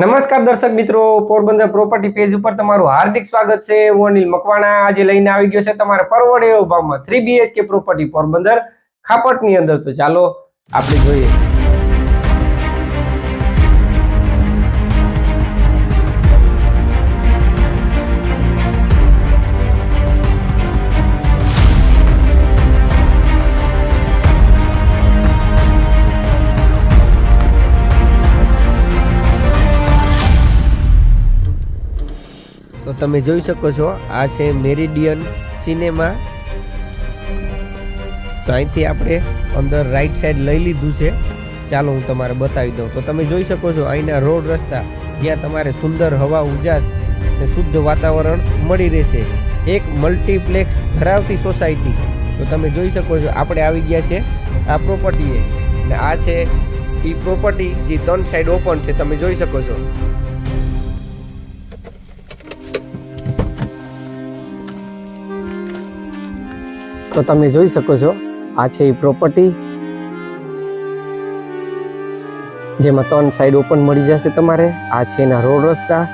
નમસ્કાર દર્શક મિત્રો, પોરબંદર પ્રોપર્ટી પેજ ઉપર તમારું હાર્દિક સ્વાગત છે. હું અનિલ મકવાણા આજે લઈને આવી ગયો છે તમારે પરવડે ભાવમાં થ્રી બીએચકે પ્રોપર્ટી પોરબંદર ખાપટની અંદર. તો ચાલો આપણે જોઈએ. તમે જોઈ શકો છો, આ છે મેરિડિયન સિનેમા. તો અહીંથી આપણે અંદર રાઈટ સાઈડ લઈ લીધું છે. ચાલો હું તમારે બતાવી દઉં. તો તમે જોઈ શકો છો, અહીંના રોડ રસ્તા, જ્યાં તમારે સુંદર હવા, ઉજાસ અને શુદ્ધ વાતાવરણ મળી રહેશે. એક મલ્ટીપ્લેક્સ ધરાવતી સોસાયટી તો તમે જોઈ શકો છો, આપણે આવી ગયા છે આ પ્રોપર્ટીએ અને આ છે એ પ્રોપર્ટી જે ત્રણ સાઈડ ઓપન છે, તમે જોઈ શકો છો. તો તમે જોઈ શકો છો, આ છે એ પ્રોપર્ટી જેમાં ત્રણ સાઈડ ઓપન મળી જશે તમારે. આ છે એના રોડ રસ્તા,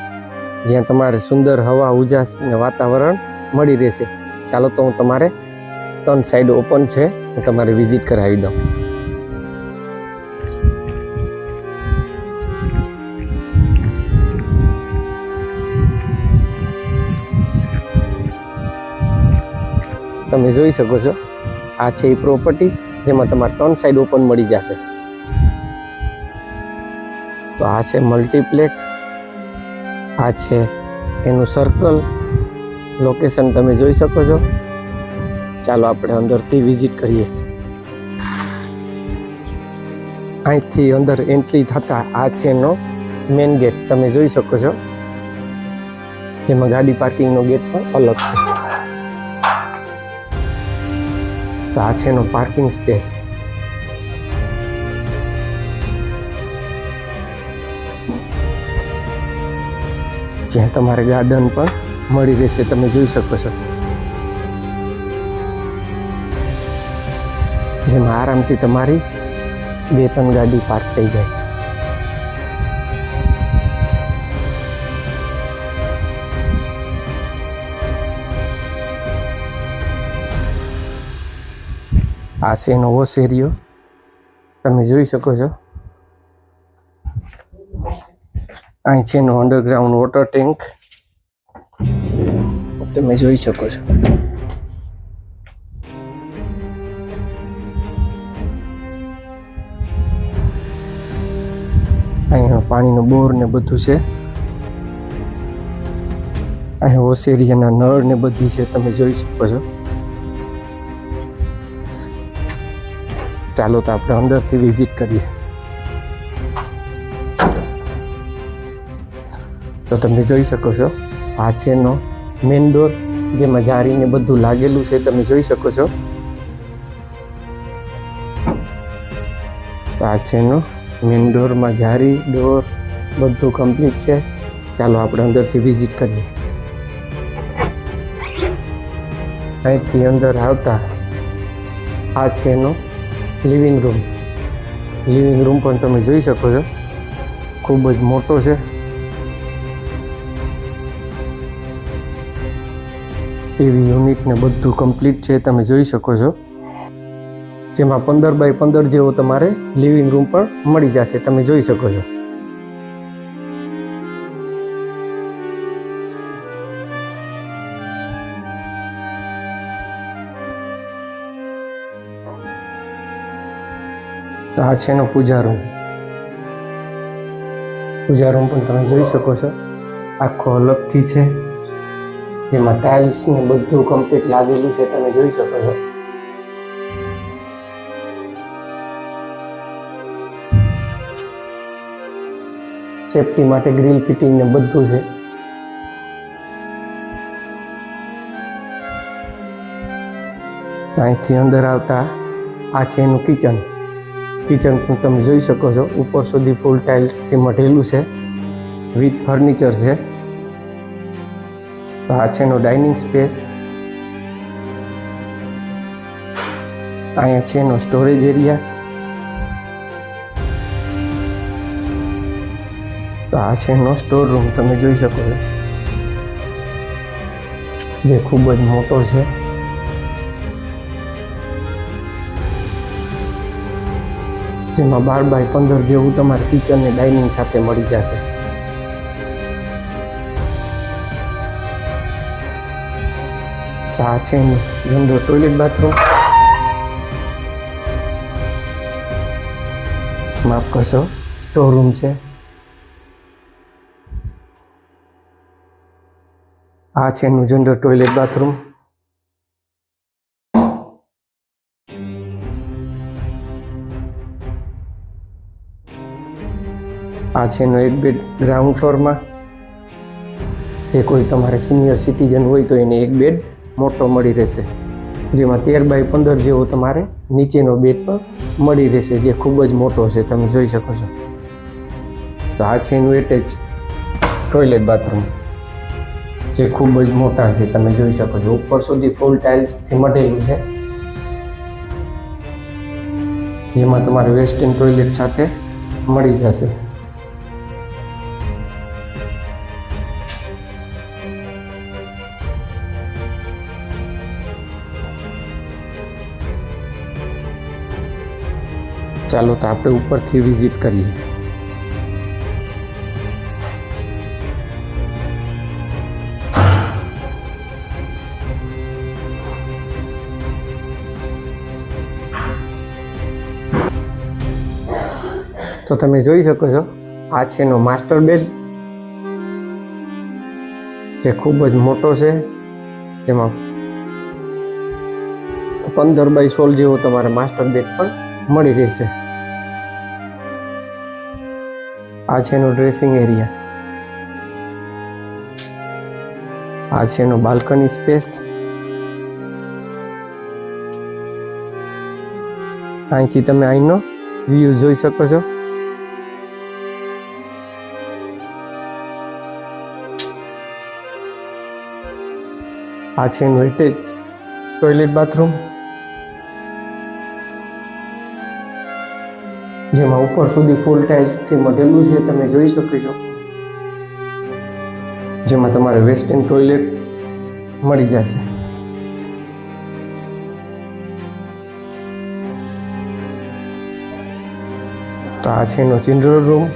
જ્યાં તમારે સુંદર હવા, ઉજાસ અને વાતાવરણ મળી રહેશે. ચાલો તો હું તમારે ત્રણ સાઈડ ઓપન છે, હું તમારે વિઝિટ કરાવી દઉં. તમે જોઈ શકો છો. આ છે એ પ્રોપર્ટી જેમાં તમારે ત્રણ સાઈડ ઓપન મળી જશે. તો આ છે મલ્ટીપ્લેક્સ આ છે એનું સર્કલ લોકેશન તમે જોઈ શકો છો. ચાલો આપણે અંદરથી વિઝિટ કરીએ. અહીંથી અંદર એન્ટ્રી થતા આ છે એનો મેઇન ગેટ તમે જોઈ શકો છો. જેમાં ગાડી પાર્કિંગનો ગેટ પણ અલગ છે. તો આ છે એનો પાર્કિંગ સ્પેસ જ્યાં તમારે ગાર્ડન પણ મળી રહેશે, તમે જોઈ શકો છો. જેમાં આરામથી તમારી બે ત્રણ ગાડી પાર્ક થઈ જાય. આ છે એનો વોશ તમે જોઈ શકો છો. અહીં છે એનો અંડરગ્રાઉન્ડ વોટર ટેન્ક તમે જોઈ શકો છો. અહીંયા પાણીનો બોર ને બધું છે. અહીં ઓસેરિયાના નળ ને બધી છે. તમે જોઈ શકો છો. ચાલો તો આપણે અંદરથી વિઝિટ કરીએ. તો તમે જોઈ શકો છો, આ છે મેઇન ડોર જેમાં જારીને બધું લાગેલું છે, તમે જોઈ શકો છો. આ છે એનો મેઇન ડોરમાં જારી ડોર બધું કમ્પ્લીટ છે. ચાલો આપણે અંદરથી વિઝિટ કરીએ. અહીંથી અંદર આવતા આ છે એનો લિવિંગ રૂમ લિવિંગ રૂમ પણ તમે જોઈ શકો છો. ખૂબ જ મોટો છે. ટીવી યુનિટ ને બધું કમ્પ્લીટ છે, તમે જોઈ શકો છો. જેમાં પંદર બાય પંદર જેવો તમારે લિવિંગ રૂમ પણ મળી જશે, તમે જોઈ શકો છો. તો આ છે એનો પૂજા રૂમ. પૂજા રૂમ પણ તમે જોઈ શકો છો. આખો અલગથી છે. જેમાં ટાઇલ્સ ને બધું કમ્પ્લીટ લાગેલું છે તમે જોઈ શકો છો. સેફટી માટે ગ્રીલ ફિટિંગ ને બધું છે. અહીંથી અંદર આવતા આ છે એનું કિચન કિચન પણ તમે જોઈ શકો છો. ઉપર સુધી ફૂલ ટાઇલ્સથી મઢેલું છે. વિથ ફર્નિચર છે. આ છે ડાઇનિંગ સ્પેસ અહીંયા છે એનો સ્ટોરેજ એરિયા તો આ છે એનો સ્ટોર રૂમ તમે જોઈ શકો છો. જે ખૂબ જ મોટો છે. જેમાં બાર બાય પંદર જેવું તમારે કિચન ને ડાઇનિંગ સાથે મળી જશે. આ છે જનરલ ટોયલેટ બાથરૂમ માફ કરશો સ્ટોર રૂમ છે. આ છે એનું જનરલ ટોયલેટ બાથરૂમ આ છે એક બેડ ગ્રાઉન્ડ ફ્લોરમાં એ કોઈ તમારે સિનિયર સિટીઝન હોય તો એને એક બેડ મોટો મળી રહેશે. જેમાં તેર બાય પંદર જેવો તમારે નીચેનો બેડ પણ મળી રહેશે, જે ખૂબ જ મોટો છે, તમે જોઈ શકો છો. તો આ છે એનું એટેચ ટોયલેટ બાથરૂમ જે ખૂબ જ મોટા છે, તમે જોઈ શકો છો. ઉપર સુધી ફૂલ ટાઇલ્સથી મટેલું છે. જેમાં તમારે વેસ્ટર્ન ટોયલેટ સાથે મળી જશે. ચાલો તો આપણે ઉપરથી વિઝિટ કરીએ. તો તમે જોઈ શકો છો, આ છે એનો માસ્ટર બેડ, જે ખૂબ જ મોટો છે. જેમાં પંદર બાય સોળ જેવો તમારે માસ્ટર બેડ પણ મળી રહેશે. આ છે એનો ડ્રેસિંગ એરિયા આ છે એનો બાલ્કની સ્પેસ અહીંથી તમે અહીંનો વ્યૂ જોઈ શકો છો. આ છે એનું એટેચ ટોયલેટ બાથરૂમ જેમાં ઉપર સુધી ફૂલ ટાઇલ્સથી મઢેલું છે, તમે જોઈ શકો છો. જેમાં તમારે વેસ્ટર્ન ટોયલેટ મળી જશે. તો આ છે એનો ચિલ્ડ્રન રૂમ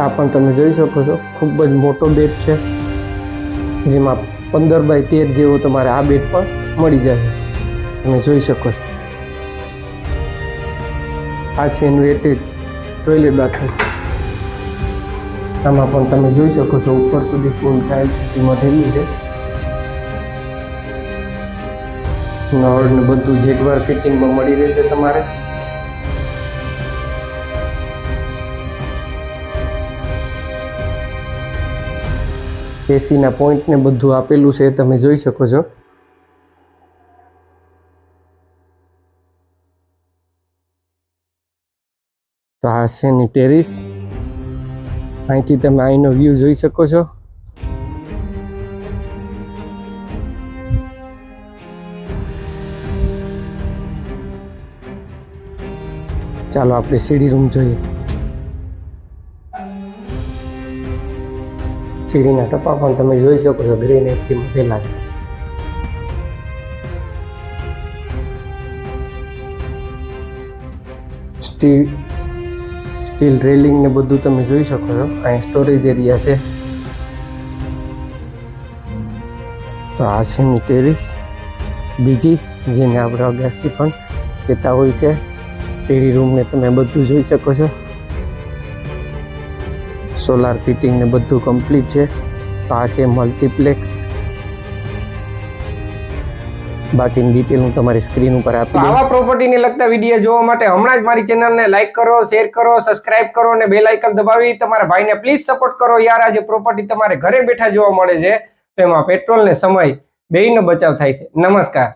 આ પણ તમે જોઈ શકો છો, ખૂબ જ મોટો બેડ છે, જેમાં પંદર બાય તેર જેવો તમારે આ બેડ પણ મળી જશે. તમે જોઈ શકો છો. આ છે એનું એટેચ ટોયલેટ બાથરૂમ. આમાં પણ તમે જોઈ શકો છો, ઉપર સુધી ફૂલ ટાઇલ્સથી મઢેલું છે. નળને બધું જેગવાર ફિટિંગમાં મળી રહેશે તમારે. એસીના પોઈન્ટને બધું આપેલું છે, તમે જોઈ શકો છો. તો આ છે એની ટેરિસ અહીંથી તમે અહીંનો વ્યૂ જોઈ શકો છો. ચાલો આપણે સીડી રૂમ જોઈએ. સીડીના ટપા પણ તમે જોઈ શકો છો ગ્રેનાઇટથી મૂકેલા છે. સ્ટીલ સ્ટીલ રેલિંગ ને બધું તમે જોઈ શકો છો. અહીં સ્ટોરેજ એરિયા છે. તો આ છે એની ટેરિસ બીજી જેને આપણે અગાસી પણ કહેતા હોય છે, સીડી રૂમને તમે બધું જોઈ શકો છો. સોલાર ફિટિંગ ને બધું કમ્પ્લીટ છે. તો આ છે મલ્ટીપ્લેક્સ બાકીની ડિટેલ હું તમારી સ્ક્રીન ઉપર આપી આવા પ્રોપર્ટીને લગતા વીડિયો જોવા માટે હમણાં જ મારી ચેનલને લાઈક કરો શેર કરો સબસ્ક્રાઇબ કરો અને બેલ આઇકન દબાવી. તમારા ભાઈને પ્લીઝ સપોર્ટ કરો. યાર આ જે પ્રોપર્ટી તમારે ઘરે બેઠા જોવા મળે છે તો એમાં પેટ્રોલ ને સમય બેયનો બચાવ થાય છે. નમસ્કાર.